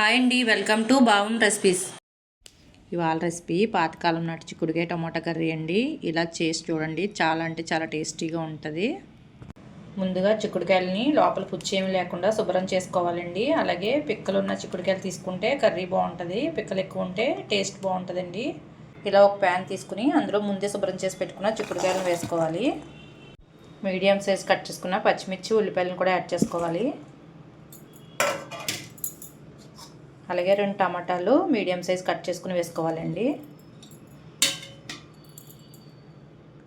Hi అండి welcome to బావం recipes. ఇవాళ recipe పాతకాలం నాటి చిక్కుడుకాయ టమాటా కర్రీ అండి. ఇలా చేసి చూడండి చాలా అంటే చాలా టేస్టీగా ఉంటుంది. ముందుగా చిక్కుడుకాయలని లోపల పుచ్చేమి లేకుండా శుభ్రం చేసుకోవాలండి. అలాగే పిక్కలు ఉన్న చిక్కుడుకాయలు తీసుకుంటే కర్రీ బాగుంటుంది పిక్కలు ఎక్కువ ఉంటే టేస్ట్ బాగుంటుందండి ఇలా ఒక ప్యాన్ తీసుకుని అందులో ముందే శుభ్రం చేసి పెట్టుకున్న చిక్కుడుకాయలను వేసుకోవాలి. మీడియం సైజ్ కట్ చేసుకున్న పచ్చిమిర్చి ఉల్లిపాయలను కూడా యాడ్ చేసుకోవాలి. అలాగే రెండు టమాటాలు మీడియం సైజ్ కట్ చేసుకుని వేసుకోవాలండి.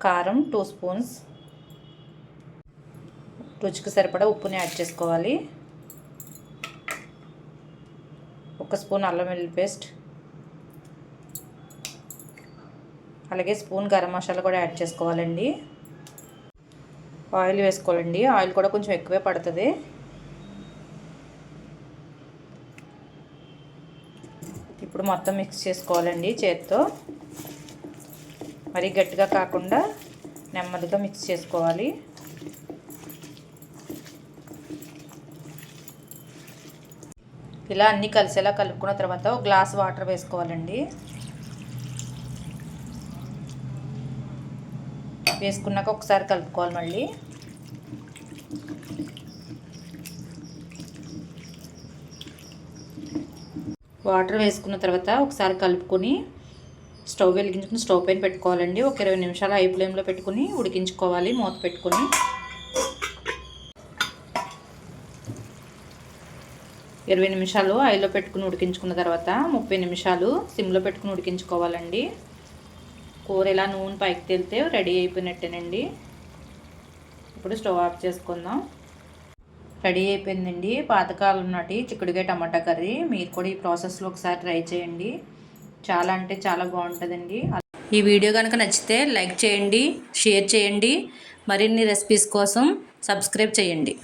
కారం టూ స్పూన్స్. రుచికి సరిపడా ఉప్పుని యాడ్ చేసుకోవాలి. ఒక స్పూన్ అల్లం వెల్లుల్లి పేస్ట్. అలాగే స్పూన్ గరం మసాలా కూడా యాడ్ చేసుకోవాలండి. ఆయిల్ వేసుకోవాలండి. ఆయిల్ కూడా కొంచెం ఎక్కువే పడుతుంది. ఇప్పుడు మొత్తం మిక్స్ చేసుకోవాలండి చేత్తో. మరి గట్టిగా కాకుండా నెమ్మదిగా మిక్స్ చేసుకోవాలి. ఇలా అన్నీ కలిసేలా కలుపుకున్న తర్వాత ఒక గ్లాస్ వాటర్ వేసుకోవాలండి. వేసుకున్నాక ఒకసారి కలుపుకోవాలి మళ్ళీ. వాటర్ వేసుకున్న తర్వాత ఒకసారి కలుపుకొని స్టవ్ వెలిగించుకుని స్టవ్ పైన పెట్టుకోవాలండి. ఒక ఇరవై నిమిషాలు ఐ ఫ్లేమ్లో పెట్టుకుని ఉడికించుకోవాలి మూత పెట్టుకొని. ఇరవై నిమిషాలు ఐలో పెట్టుకుని ఉడికించుకున్న తర్వాత ముప్పై నిమిషాలు సిమ్లో పెట్టుకుని ఉడికించుకోవాలండి. కూర ఇలా నూనె పైకి తెలితే రెడీ అయిపోయినట్టేనండి. ఇప్పుడు స్టవ్ ఆఫ్ చేసుకుందాం. రెడీ అయిపోయిందండి. పాతకాలం నాటి చిక్కుడుకాయ టమాటా కర్రీ. మీరు కూడా ఈ ప్రాసెస్లో ఒకసారి ట్రై చేయండి. చాలా అంటే చాలా బాగుంటుందండి. ఈ వీడియో కనుక నచ్చితే లైక్ చేయండి షేర్ చేయండి. మరిన్ని రెసిపీస్ కోసం సబ్స్క్రైబ్ చేయండి.